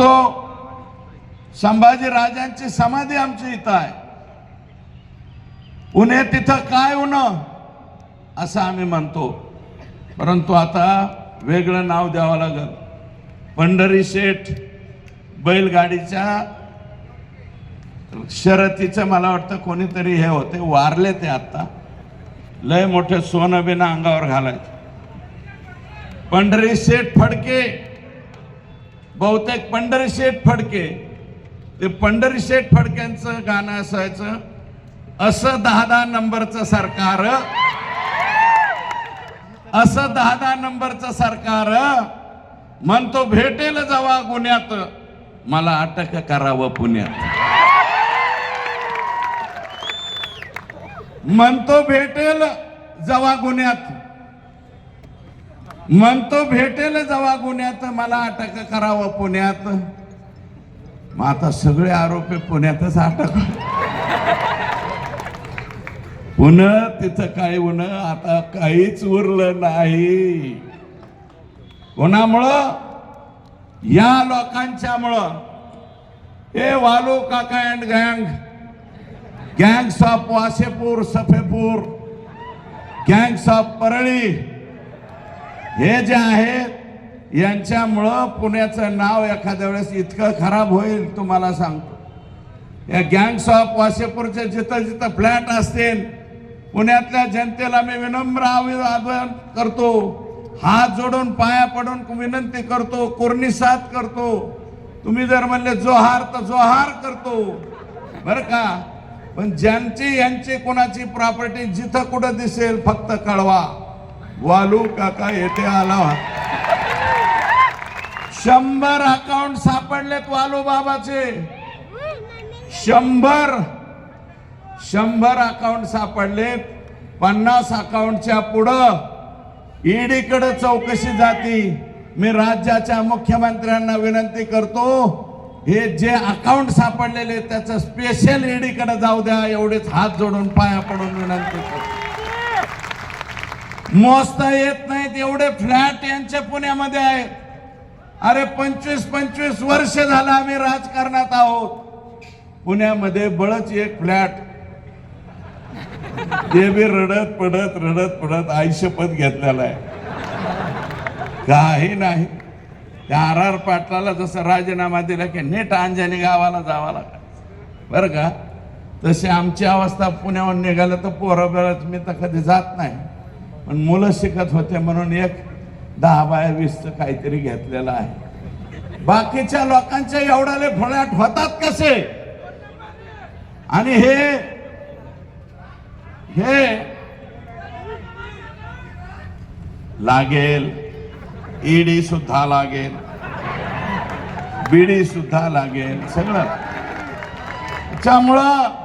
बघतो संभाजी राजांची समाधी आमची इथं आहे. उन्हे तिथं काय उन असं आम्ही म्हणतो. परंतु आता वेगळं नाव द्यावं लागल. पंढरी शेठ बैलगाडीच्या शर्यतीचं मला वाटतं कोणीतरी हे होते. वारले ते आता. लय मोठे सोनं बिना अंगावर घालायचे. पंढरी शेठ फडके बहुतेक पंढरी शेठ फडके ते पंढरी शेठ फडक्यांचं गाणं असायचं असं दहा दहा नंबरचं सरकार असं दहा दहा नंबरचं सरकार म्हणतो भेटेल जावा गुन्ह्यात मला अटक करावं पुण्यात. म्हणतो भेटेल जवा गुन्ह्यात. म्हणतो भेटेल जवा गुन्ह्यात मला अटक करावं पुण्यात. मग आता सगळे आरोपी पुण्यातच अटक पुन्हा तिथं काय उन आता काहीच उरलं नाही. कोणामुळं या लोकांच्यामुळं हे वालू काका अँड गँग gangs of Wasseypur Safepur gangs of Parli हे जे आहेत यांच्यामुळं पुण्याचं नाव एखाद्या वेळेस इतकं खराब होईल तुम्हाला सांगतो. या गँग्स ऑफ वासेपूरचे जिथं जिथं फ्लॅट असतील पुण्यातल्या जनतेला मी विनम्र अभिवादन करतो. हात जोडून पाया पडून विनंती करतो कोर्निसात करतो. तुम्ही जर म्हणले जोहार तर जोहार करतो. बरं का? पण ज्यांची यांची कोणाची प्रॉपर्टी जिथं कुठं दिसेल फक्त कळवा. वालू काका येथे आला शंभर अकाउंट सापडलेत वालू बाबाचे. शंभर शंभर अकाउंट सापडलेत. पन्नास अकाउंटच्या पुढं ईडीकडे चौकशी जाती. मी राज्याच्या मुख्यमंत्र्यांना विनंती करतो हे जे अकाउंट सापडलेले त्याचं स्पेशल ईडीकडे जाऊ द्या. एवढेच हात जोडून पाया पडून विनंती करतो. मोजता येत नाहीत एवढे फ्लॅट यांच्या पुण्यामध्ये आहेत. अरे पंचवीस पंचवीस वर्ष झालं आम्ही राजकारणात आहोत. पुण्यामध्ये बळच एक फ्लॅट. ते बी रडत पडत रडत पडत आयुष्यपद घेतलेला आहे. काही नाही. त्या आर आर पाटलाला जसं राजीनामा दिला की नीट अंजनी गावाला जावा लागा बरं का? तशी आमची अवस्था पुण्याहून निघालं तर पोरं मी तर कधी जात नाही. पण मुलं शिकत होते म्हणून एक दहा बाय वीसचं काहीतरी घेतलेलं आहे. बाकीच्या लोकांच्या एवढाले फ्लॅट होतात कसे? आणि हे हे लागेल ईडी सुद्धा लागेल बीडी सुद्धा लागेल सगळं. त्यामुळं